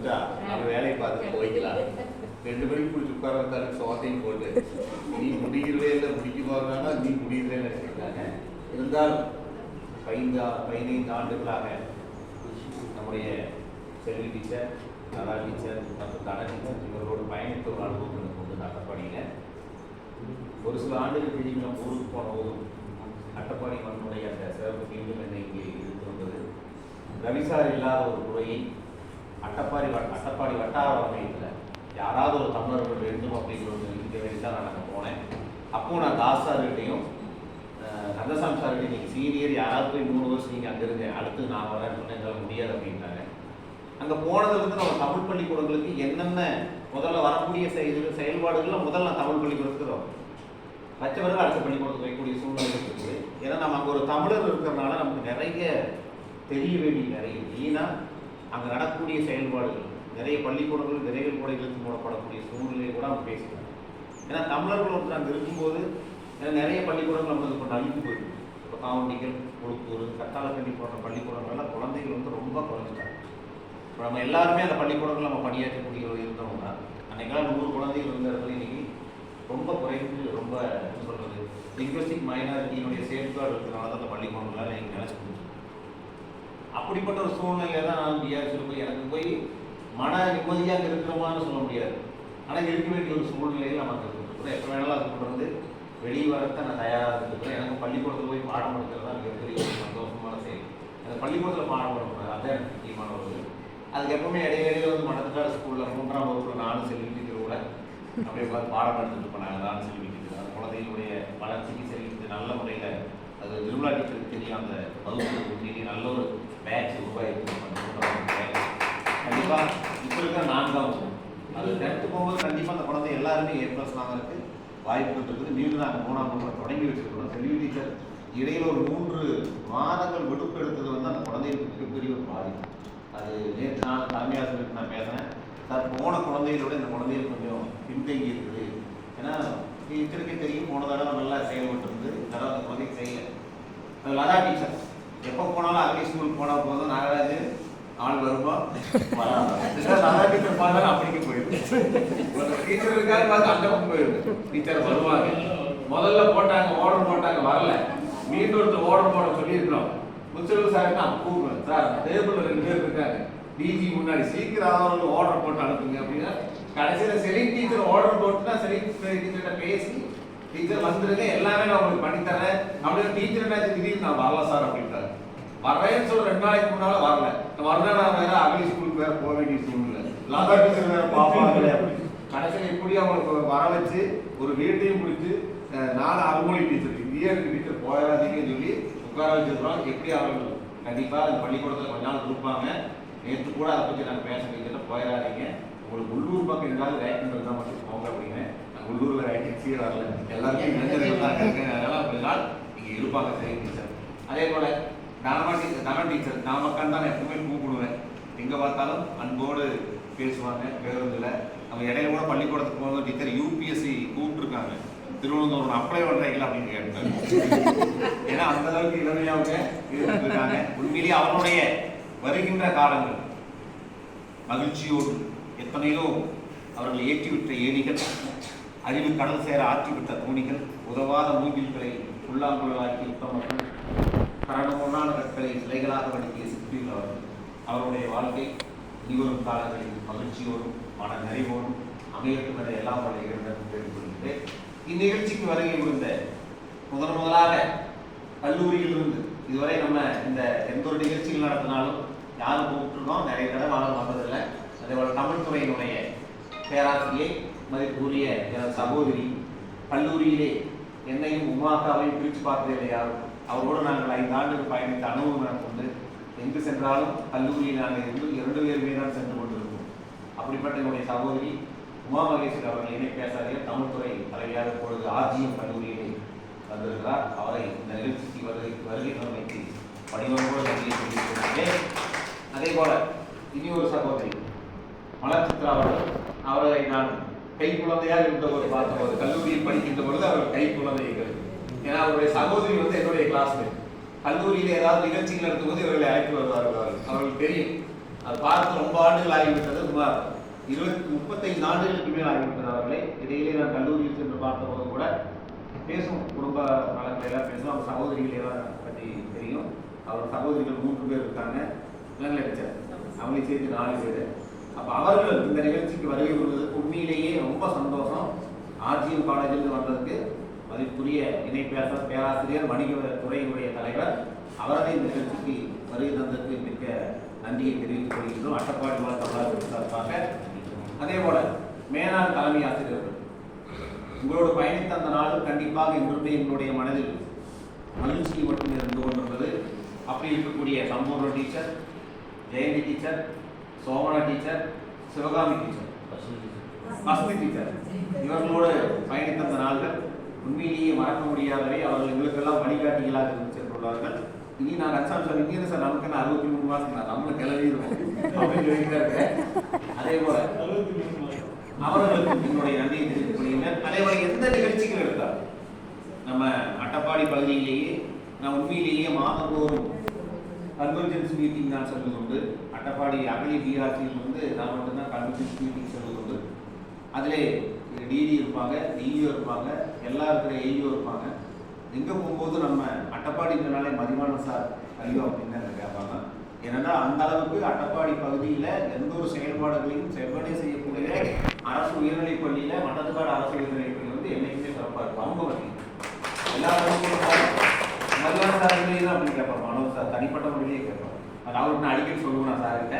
வந்துட்டா? அவன் வேலையை பார்த்து போய்க்கலாம். ரெண்டு பேரும் பிடிச்சி உட்கார வந்தாலும் சோத்தையும் போட்டு நீ முடிகிறவே இல்லை முடிக்க போகிறதானா நீ இல்லை நினைச்சிருக்காங்க இருந்தாலும் பதினைந்து பதினைந்து ஆண்டுகளாக நம்முடைய செல்வி டீச்சர் கலா டீச்சர் மற்றும் கன டீச்சர் இவர்களோடு பயணித்த ஒரு அனுபவம் எனக்கு உண்டு அட்டப்பாடியில். ஒரு சில ஆண்டுகள் கழிவு ஊருக்கு போன போதும் அட்டப்பாடி மண்ணுடைய அந்த சிறப்பு மீண்டும் என்னை இங்கே இழுத்து வந்தது. ரவிசார் இல்லாத ஒரு துறையை அட்டப்பாடி வட்- அட்டப்பாடி வட்டார வகையில் யாராவது ஒரு தமிழர்கள் வேண்டும் அப்படிங்கிற ஒரு இங்கே தான் நான் அங்கே போனேன். அப்போ நான் தாஸ் சார்கிட்டையும் கந்தசாமி சார்கிட்டையும் நீங்கள் சீனியர் யாராவது போய் மூணு வருஷம் நீங்கள் அங்கே இருங்க அடுத்து நான் வரேன் சொன்னேன் என்னால் முடியாது அப்படின்ட்டாங்க அங்கே போனதுலேருந்து நம்ம தமிழ் பள்ளிக்கூடங்களுக்கு என்னென்ன முதல்ல வரக்கூடிய செயல் செயல்பாடுகளில் முதல்ல நான் தமிழ் பள்ளிக்கூடத்துக்கு வரும் மற்றவர்கள் அடுத்த பள்ளிக்கூடத்துக்கு வைக்கக்கூடிய சூழ்நிலை இருக்குது. ஏன்னா நம்ம அங்கே ஒரு தமிழர் இருக்கிறனால நமக்கு நிறைய தெரிய வேண்டிய நிறைய. ஏன்னா அங்கே நடக்கக்கூடிய செயல்பாடுகள் நிறைய பள்ளிக்கூடங்கள் விரைவில் கூடைகளுக்கு மூடப்படக்கூடிய சூழ்நிலையை கூட அவங்க பேசுகிறாங்க ஏன்னா தமிழர்கள் ஒருத்தர் அங்கே இருக்கும்போது நிறைய பள்ளிக்கூடங்கள் நம்மளுக்கு இப்போ அழிந்து போயிருக்கு இப்போ காவண்டிகள் கொழுப்பூர் கட்டாளக்கண்டி போன்ற பள்ளிக்கூடங்கள்லாம் குழந்தைகள் வந்து ரொம்ப குறைஞ்சிட்டாங்க. இப்போ நம்ம எல்லாருமே அந்த பள்ளிக்கூடங்கள் நம்ம பணியாற்றக்கூடிய இருந்தவங்க தான் அன்னைக்கெல்லாம் நூறு குழந்தைகள் இருந்த இடத்துல இன்னைக்கு ரொம்ப குறைந்து ரொம்ப என்ன சொல்றது லிங்குவஸ்டிக் மைனாரிட்டியினுடைய சேஃப்கார்டு இருக்கிறதுனால தான் அந்த பள்ளிக்கூடங்களால் அப்படிப்பட்ட ஒரு சூழ்நிலையில தான் நான் பிஆர் போய் எனக்கு போய் மன நிம்மதியாக இருக்கிறோமான்னு சொல்ல முடியாது. ஆனால் இருக்க வேண்டிய ஒரு சூழ்நிலையில் நமக்கு இருக்கிறோம் எப்போ வேணாலும் அதுக்கு வந்து வெளியே வரத்தை நான் தயாராக இருக்கிறேன் எனக்கு பள்ளிக்கூடத்தில் போய் பாடம் எடுக்கிறது தான் மிகப்பெரிய ஒரு சந்தோஷமான செயல். அந்த பள்ளிக்கூடத்தில் பாடம் எடுக்கிறது அதுதான் எனக்கு முக்கியமான ஒரு இது. அதுக்கு எப்பவுமே இடையில வந்து மணத்துக்காடு ஸ்கூலில் மூன்றாம் வகுப்பில் நானும் செல்வி திருவிழா அப்படியே உட்காந்து பாடம் எடுத்துட்டு இருப்பேன். நாங்கள் நானும் செல்வி டீச்சர் அந்த குழந்தைகளுடைய வளர்ச்சிக்கு செல்வி நல்ல முறையில் அது நிர்மலா டீச்சருக்கு தெரியும். அந்த வகுப்பு தெரியும். நல்ல ஒரு பேட்ச் உருவாயிருக்கு கண்டிப்பாக இப்போ இருக்கிற நான்காம் அது டென்த்து போகும்போது கண்டிப்பாக அந்த குழந்தை எல்லாருமே ஏ ப்ளஸ் வாங்குறதுக்கு வாய்ப்புகள் இருக்குது மீண்டும் நாங்கள் மூணாம் வகுப்பு தொடங்கி வச்சிருக்கிறோம். செல்வி டீச்சர் இடையில ஒரு மூன்று மாதங்கள் விடுப்பு எடுத்தது வந்து அந்த குழந்தைகளுக்கு மிகப்பெரிய ஒரு பாதிப்பு. அது நேற்று நான் தலைமையாசிரியருக்கு நான் பேசினேன். சார் போன குழந்தைகளோட இந்த குழந்தைகள் கொஞ்சம் பின்தங்கி இருக்குது ஏன்னா டீச்சருக்கே தெரியும் போன தடவை நல்லா செயல்பட்டு இருந்து இந்த தடவை அந்த குழந்தைக்கு செய்யல. அது லதா டீச்சர் எப்போ போனாலும் அகலி ஸ்கூல் போனால் போதும். நாகராஜ் ஆள் வருமா லதா டீச்சர் பார்த்தாலும் அப்படிக்கு போயிடும் டீச்சர் இருக்காரு பார்த்து அந்த பக்கம் போயிடும் டீச்சர் வருவாங்க. முதல்ல போட்டாங்க ஓர்டர் போட்டாங்க வரல. மீண்டும் ஒருத்தர் ஆர்டர் போட சொல்லியிருக்கிறோம். முச்சல் சார் நான் கூப்பிடுவேன். சார் டேபிள் ரெண்டு பேர் இருக்காங்க. டிஜி முன்னாடி சீக்கிரம் ஆதரவு ஆர்டர் போட்டு அனுப்புங்க அப்படின்னா கடைசியில் செலிங் டீச்சர் ஆர்டர் போட்டுனா செலிங் டீச்சர்கிட்ட பேசி டீச்சர் வந்துருங்க எல்லாமே நான் உங்களுக்கு பண்ணி தரேன் அப்படின்னு டீச்சர் என்ன திடீர்னு நான் வரல சார் அப்படின்றாரு வரேன்னு சொல்ல ரெண்டு நாளைக்கு முன்னால வரல. வரல நான் வேற அகலி ஸ்கூலுக்கு வேற போக வேண்டிய சூழ்நிலை. லதா டீச்சர் வேற பாப்பாங்களே கடைசியில் இப்படி அவங்களுக்கு வர வச்சு ஒரு வீட்டையும் பிடிச்சி நாலு அறுமொழி டீச்சர் இந்தியா டீச்சர் போயிடாதீங்கன்னு சொல்லி உட்கார வச்சிருக்கிறோம். எப்படி அவர்கள் கண்டிப்பாக அந்த பள்ளிக்கூடத்தில் கொஞ்ச நாள் கொடுப்பாங்க நேற்று கூட அதை பற்றி நாங்கள் பேச வைக்கிறோம் போயிடாதீங்க. உங்களுக்கு உள்ளூர் பக்கம் எங்காவது வேக்கன் இருந்தால் மட்டும் போங்க அப்படின்னு. நாங்கள் உள்ளூரில் வேக்கன்சியே வரல எல்லாருக்கும் இளைஞர்கள் தான் இருக்கேன் அதனால நாள் இங்கே இருப்பாங்க சரி டீச்சர் அதே போல் டீச்சர் தன டீச்சர் நாமக்கான் தான் நான் எப்பவுமே கூப்பிடுவேன். எங்கே பார்த்தாலும் அன்போடு பேசுவாங்க பேருந்தில். நம்ம இடையில கூட பள்ளிக்கூடத்துக்கு போகும்போது டீச்சர் யூபிஎஸ்சி கூப்பிட்டுருக்காங்க. திருவனந்தபுரம் அப்ளை பண்ணுறீங்களா அப்படின்னு கேட்டாங்க. ஏன்னா அந்த அளவுக்கு இளமையாக இருக்காங்க. உண்மையிலேயே அவருடைய வருகின்ற காலங்கள் மகிழ்ச்சியோடு எத்தனையோ அவர்கள் ஏற்றிவிட்ட ஏணிகள் அறிவு கடல் சேர ஆற்றிவிட்ட தோணிகள் உதவாத மூங்கில்களை புல்லாங்குழலாக்கி உத்தமர்கள் கரணமுன்னான கற்களை சிலைகளாக வழங்கிய சிற்பிகள் அவர்கள். அவருடைய வாழ்க்கை இனிவரும் காலங்களில் மகிழ்ச்சியோடும் மன நிறைவோடும் அமையட்டும் என எல்லாம் வழிகிறேன் கேட்டுக்கொள்கிறேன். இந்நிகழ்ச்சிக்கு வருகை இருந்த முதன் முதலாக கல்லூரியில் இருந்து இதுவரை நம்ம இந்த எந்த ஒரு நிகழ்ச்சிகள் நடத்தினாலும் யாரும் கூப்பிட்டுருக்கோம். நிறைய தடவை ஆனால் வந்ததில்லை. அதே தமிழ்துறையினுடைய பேராசிரியை மதிப்புரிய எனது சகோதரி கல்லூரியிலே என்னையும் உமாக்காவையும் பிரித்து பார்த்ததில்லை யாரும். அவரோடு நாங்கள் ஐந்து ஆண்டுகள் பயணித்த அனுபவம் எனக்கு உண்டு எங்கு சென்றாலும் கல்லூரியில் நாங்கள் இருந்து இரண்டு பேருமே தான் சென்று கொண்டிருக்கோம் அப்படிப்பட்ட என்னுடைய சகோதரி உமா மகேஸ்வரி அவர்கள் இணை பேசாதீர் தமிழ்துறை தலைவியாக இப்பொழுது ஆர்ஜிஎம் கல்லூரியிலே வந்திருக்கிறார். அவரை இந்த நிகழ்ச்சிக்கு வருகை வருகை தந்தமைக்கு பணிவன்போடு அதே போல இனி ஒரு சகோதரி மலர் சித்ரா அவர்கள் அவரை நான் கை குழந்தையாக இருந்தபோது பார்த்தபோது கல்லூரியில் படிக்கின்ற பொழுது அவர் கை குழந்தைகள் ஏன்னா அவருடைய சகோதரி வந்து என்னுடைய கிளாஸ்மேட் கல்லூரியில் ஏதாவது நிகழ்ச்சிகள் நடத்தும்போது இவர்களை அழைத்து வருவார்கள் அவர்கள். அவர்களுக்கு தெரியும். அது பார்த்து ரொம்ப ஆண்டுகள் ஆகிவிட்டது. சுமார் இருபத்தி முப்பத்தைந்து ஆண்டுகளுக்கு மேல் ஆகிவிட்டது அவர்களை. இடையிலே நான் கல்லூரியில் சென்று பார்த்தபோது கூட பேசும் குடும்ப நலங்களை எல்லாம் பேசும் அவர் சகோதரிகள் எல்லாம் பற்றி தெரியும். அவர் சகோதரிகள் மூன்று பேர் இருக்காங்க. நல்ல டீச்சர் அவங்களே சேர்த்து நாலு பேர். அப்போ அவர்கள் இந்த நிகழ்ச்சிக்கு வருகை கொள்வதற்கு உண்மையிலேயே ரொம்ப சந்தோஷம். ஆர்ஜிஎம் காலேஜில் வந்ததுக்கு மதிப்புரிய இணை பேச பேராசிரியர் வணிக துறையினுடைய தலைவர் அவரது இந்த நிகழ்ச்சிக்கு வருகை தந்ததற்கு மிக்க நன்றியை தெரிவித்துக் கொள்கின்றோம். அட்டப்பாடி வாழ் தமிழக சார்பாக. அதே போல மேலாண் தலைமை ஆசிரியர்கள் உங்களோடு பயணித்த அந்த நாள் கண்டிப்பாக இன்றுமே எங்களுடைய மனதில் மகிழ்ச்சி மட்டுமே இருந்து கொண்டிருந்தது. அப்படி இருக்கக்கூடிய Sampoorna teacher Jayanthi teacher Somana teacher Sivakami teacher Asmi teacher இவர்களோடு பயணித்த அந்த நாள்கள் உண்மையிலேயே மறக்க முடியாதவை. அவர்கள் எங்களுக்கெல்லாம் வழிகாட்டிகளாக இருந்து சென்றுள்ளார்கள். இனி நான் அச்சாம் சார் இங்கே சார். நமக்கு என்ன அறுபத்தி மூணு மாதம் நான் நம்மளை கிளறிடுவோம் அப்படின்னு சொல்லிட்டு அதே போல அவர்களுக்கு என்னுடைய நன்றியை தெரிவித்துக் கொள்கிறேன். அதே போல எந்த நிகழ்ச்சிகள் எடுத்தால் நம்ம அட்டப்பாடி பகுதியிலேயே நான் உண்மையிலேயே மாதந்தோறும் கன்வர்ஜென்ஸ் மீட்டிங் நான் செல்வது உண்டு அட்டப்பாடி அகலி டிஆர்சியில் வந்து நான் மட்டும்தான் கன்வென்ஷன் மீட்டிங் செல்வது உண்டு. அதிலே டிடி இருப்பாங்க டிஇஓ இருப்பாங்க எல்லா இருக்கிற ஏஇஓ இருப்பாங்க. எங்கே போகும்போது நம்ம அட்டப்பாடினாலே மதிவான சார் ஐயோ அப்படின்னு தான் கேட்பாங்க ஏன்னா அந்த அளவுக்கு அட்டப்பாடி பகுதியில் எந்த ஒரு செயல்பாடுகளையும் செவ்வனே செய்யக்கூடிய அரசு உயர்நிலைப் பள்ளியில் மட்டத்துக்காடு அரசு உயர்நிலைப் பள்ளி வந்து என்னைக்குமே சிறப்பாக இருக்கும். அவங்க பற்றி எல்லா மதிவான சார் இல்லையா அப்படின்னு கேட்பாங்க மனோஜ் சார் தனிப்பட்ட முறையிலேயே கேட்பாங்க ராகுல் நான் அடிக்கடி சொல்லுவேன் நான் சார்கிட்ட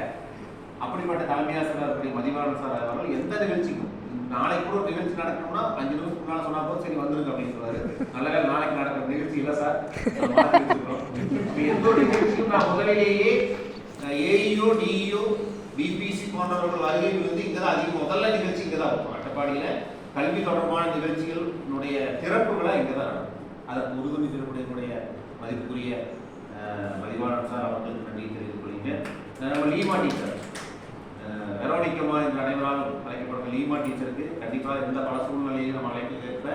அப்படிப்பட்ட தலைமை சார் இருக்கக்கூடிய மதிவான சார் அவர்கள் எந்த நிகழ்ச்சிக்கும் நாளைக்கு கூட ஒரு நிகழ்ச்சி நடக்கணும்னா அஞ்சு நிமிஷம் முன்னால் சொன்னா போதும் சரி வந்துருங்க அப்படின்னு சொல்லுவாரு. நல்ல நாளைக்கு நடக்கிற நிகழ்ச்சி இல்லை சார் எந்த ஒரு நிகழ்ச்சியும் நான் முதலிலேயே ஏஇஓ டிஇஓ பிபிசி போன்றவர்கள் வருகையில் வந்து இங்கே தான் அதிகம் முதல்ல நிகழ்ச்சி இங்கே தான் இருக்கும். அட்டப்பாடியில் கல்வி தொடர்பான நிகழ்ச்சிகளுடைய திறப்புகளை இங்கே தான் நடக்கும். அதற்கு உறுதுணை திருப்படையினுடைய மதிப்புக்குரிய அஹ், சார் அவர்களுக்கு நன்றி தெரிவித்துக் நம்ம லீமா டீச்சர். வெரோனிக்கமா என்ற அனைவரால் அழைக்கப்படும் லீமா டீச்சருக்கு கண்டிப்பாக எந்த பல சூழ்நிலையும் நம்ம அழைப்பு ஏற்ப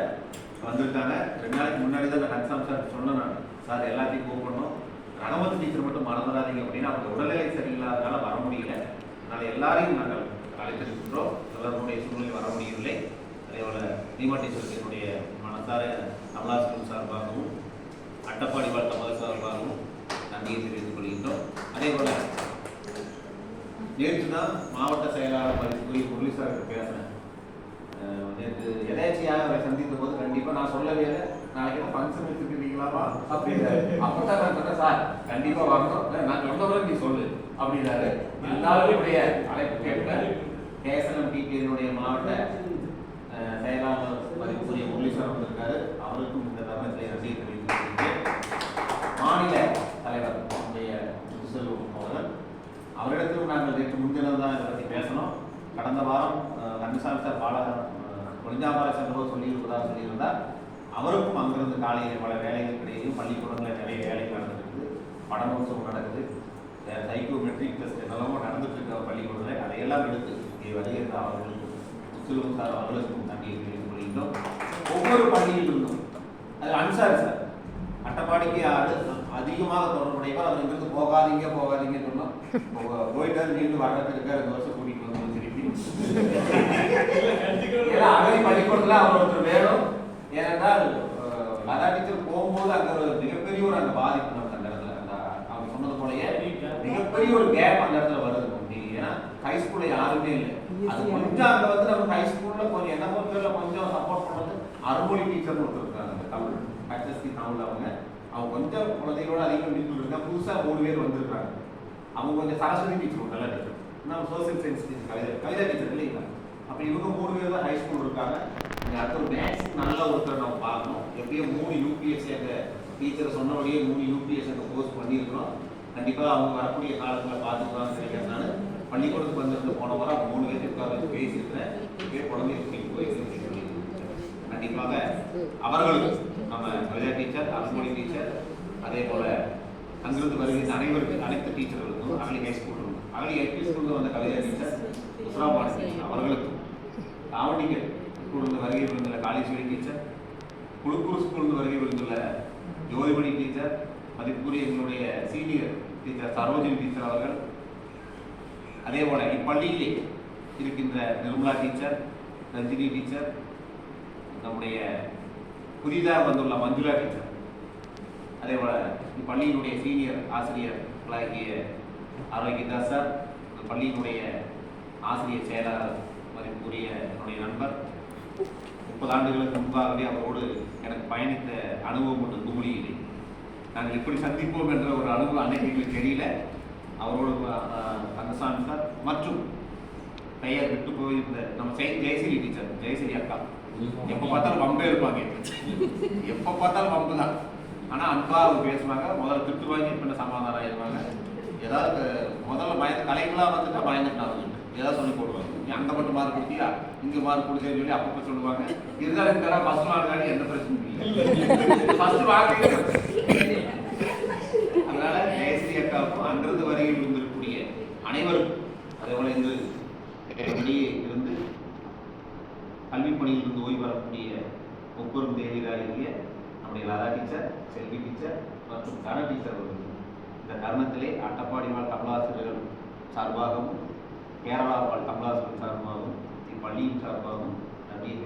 வந்திருக்காங்க. ரெண்டு நாளைக்கு முன்னாடி தான் நான் கன்சாம் சார் சொன்னேன் நான். சார் எல்லாத்தையும் கூப்பிடணும். ரகமத்து டீச்சர் மட்டும் மறந்துடாதீங்க அப்படின்னா அவங்க உடல்நிலை சரியில்லாதனால வர முடியல. அதனால் எல்லாரையும் நாங்கள் அழைத்திருக்கின்றோம். எல்லாருடைய சூழ்நிலை வர முடியவில்லை. அதே போல லீமா டீச்சருக்கு என்னுடைய மனசார கமலாசன் சார்பாகவும் அட்டப்பாடி வாழ்த்த மத சார்பாகவும் நன்றியை தெரிவித்துக் கொள்கின்றோம். அதே போல நேற்று தான் மாவட்ட செயலாளர் மதிப்புக்குரிய முரளி பேசுறேன் பேசினேன். நேற்று எதேச்சியாக அவரை சந்தித்த போது கண்டிப்பா நான் சொல்லவே இல்லை. நாளைக்கு ஃபங்க்ஷன் வச்சுருக்கீங்களாமா அப்படின்னு அப்பதான் நான் சொன்னேன் சார் கண்டிப்பா வரணும். நான் சொன்னவரை நீ சொல்லு அப்படின்னாரு. எல்லாருடைய அழைப்பு கேட்க கேசனம் டிபியினுடைய மாவட்ட அஹ், செயலாளர் மதிப்புக்குரிய போலீஸார் வந்திருக்காரு. அவருக்கும் இந்த தருணத்தை நன்றி தெரிவித்துக் மாநில தலைவர் நம்முடைய செல்வம் அவர்கள் அவரிடத்திலும் நாங்கள் நேற்று முன்தினம் தான் இதை பற்றி பேசணும் கடந்த வாரம் கந்தசாமி சார் பால ஒளிஞ்சாபால சென்றபோது சொல்லியிருப்பதாக சொல்லியிருந்தால் அவருக்கும் அங்கிருந்து காலையில் பல வேலைகள் கிடையாது பள்ளிக்கூடங்களில் நிறைய வேலைகள் நடந்துருக்குது. படமோத்சவம் நடக்குது. சைக்கோ மெட்ரிக் டெஸ்ட் என்னெல்லாமோ நடந்துட்டு இருக்க பள்ளிக்கூடத்தில். அதையெல்லாம் எடுத்து இங்கே வருகிற அவர்களுக்கும் செல்வம் சார் அவர்களுக்கும் நன்றியை தெரிவித்துக் ஒவ்வொரு பள்ளியில் இருந்தும் அது அன்சாரி சார் அட்டப்பாடிக்கு ஆடு அதிகமாக தொடர்புடையவர். அவர் இங்கிருந்து போகாதீங்க போகாதீங்க சொன்னோம். போயிட்டு போயிட்டாரு மீண்டும் வர்றதுக்கு ரெண்டு வருஷம் ஏன்னா அகதி பள்ளிக்கூடத்துல அவர் ஒருத்தர் வேணும். ஏனென்றால் டீச்சர் போகும்போது அங்க ஒரு மிகப்பெரிய ஒரு அந்த பாதிப்பு நமக்கு அந்த இடத்துல அந்த அவங்க சொன்னது போலயே மிகப்பெரிய ஒரு கேப் அந்த இடத்துல வருது. ஏன்னா ஹை ஸ்கூல்ல யாருமே இல்லை. அது கொஞ்சம் அங்க வந்து நம்ம ஹை ஸ்கூல்ல கொஞ்சம் என்ன பொறுத்தவரை கொஞ்சம் சப்போர்ட் பண்ணது அருமொழி டீச்சர் அந்த தமிழ் ஹச்எஸ்சி தமிழ் அவங்க. அவங்க கொஞ்சம் குழந்தைகளோட அதிகம் இருக்காங்க. புதுசா மூணு பேர் வந்திருக்காங்க. அவங்க கொஞ்சம் சரஸ்வதி டீச்சர் நல்ல நான் நம்ம சோசியல் சயின்ஸ் டீச்சர் கவிதை கவிதா டீச்சர் இல்லைங்களா அப்போ இவங்க மூணு பேர் தான் ஹை ஸ்கூல் இருக்காங்க. நீங்கள் அடுத்த ஒரு மேக்ஸ் நல்ல ஒருத்தர் நம்ம பார்க்கணும். எப்படியும் மூணு யூபிஎஸ்சி அந்த டீச்சர் சொன்னபடியே மூணு யூபிஎஸ்சி அந்த கோர்ஸ் பண்ணியிருக்கிறோம். கண்டிப்பாக அவங்க வரக்கூடிய காலத்தில் பார்த்துக்கலாம் நினைக்கிறதுனால பள்ளிக்கூடத்துக்கு வந்திருந்து போன வாரம் அவங்க மூணு பேருக்கு உட்கார வந்து பேசியிருக்கிறேன். பேர் குழந்தைகளுக்கு போய் கண்டிப்பாக அவர்களுக்கு நம்ம கவிதா டீச்சர் அரசுமொழி டீச்சர் அதே போல் அங்கிருந்து வருகின்ற அனைவருக்கும் அனைத்து டீச்சர்களுக்கும் Agali high school Agali LP ஸ்கூலில் வந்த கவிதா டீச்சர் உத்ராபாடி டீச்சர் அவர்களுக்கும் தாவணிகர் ஸ்கூலிருந்து வருகை புரிந்துள்ள காளீஸ்வரி டீச்சர் குழுக்கூர் ஸ்கூலிருந்து வருகை புரிந்துள்ள ஜோதிமணி டீச்சர் மதிப்புக்குரிய எங்களுடைய சீனியர் டீச்சர் சரோஜினி டீச்சர் அவர்கள். அதே போல் இப்பள்ளியிலே இருக்கின்ற நிர்மலா டீச்சர் ரஞ்சினி டீச்சர் நம்முடைய புதிதாக வந்துள்ள மஞ்சுளா டீச்சர் அதே போல் இப்பள்ளியினுடைய சீனியர் ஆசிரியர்களாகிய ஆரோக்கியதாஸ் சார் இந்த பள்ளியினுடைய ஆசிரியர் செயலாளர் மதிப்புக்குரிய என்னுடைய நண்பர். முப்பது ஆண்டுகளுக்கு முன்பாகவே அவரோடு எனக்கு பயணித்த அனுபவம் உண்டு குமுளியிலே நாங்கள் எப்படி சந்திப்போம் என்ற ஒரு அனுபவம் அன்னைக்கு எங்களுக்கு தெரியல. அவரோடு அஹ், கந்தசாமி சார் மற்றும் பெயர் விட்டு போயிருந்த நம்ம ஜெயசிரி டீச்சர் ஜெயசிரி அக்கா. எப்போ பார்த்தாலும் வம்பே இருப்பாங்க. எப்போ பார்த்தாலும் வம்பு தான் ஆனால் அன்பா அவங்க பேசுவாங்க. முதல்ல திட்டுவாங்க பின்ன சமாதானம் ஆயிடுவாங்க ஏதாவது முதல்ல பயந்து கலைகளாக வந்துட்டா பயந்துட்டு ஏதாவது சொல்லி போடுவாங்க. நீ அந்த மட்டும் மார்க் கொடுத்தியா? இங்கே மார்க் கொடுத்தேன்னு சொல்லி அப்பப்போ சொல்லுவாங்க. இருந்தாலும் இந்த ஃபர்ஸ்ட் மார்க் எந்த பிரச்சனையும் இல்லை. ஃபர்ஸ்ட் மார்க் அதனால ஜெயஸ்ரீ அக்காவுக்கும் அங்கிருந்து வரையில் இருந்திருக்கக்கூடிய அனைவரும் அதே போல இன்று வெளியே இருந்து கல்வி பணியில் இருந்து ஓய்வு வரக்கூடிய ஒவ்வொரு தேவியராகிய நம்முடைய லதா டீச்சர் செல்வி டீச்சர் மற்றும் கன டீச்சர் அவர்கள். இந்த தருணத்திலே அட்டப்பாடி வாழ் தமிழாசிரியர்கள் சார்பாகவும் கேரளா வாழ் தமிழாசிரியர் சார்பாகவும் இப்பள்ளியின் சார்பாகவும் நன்றியை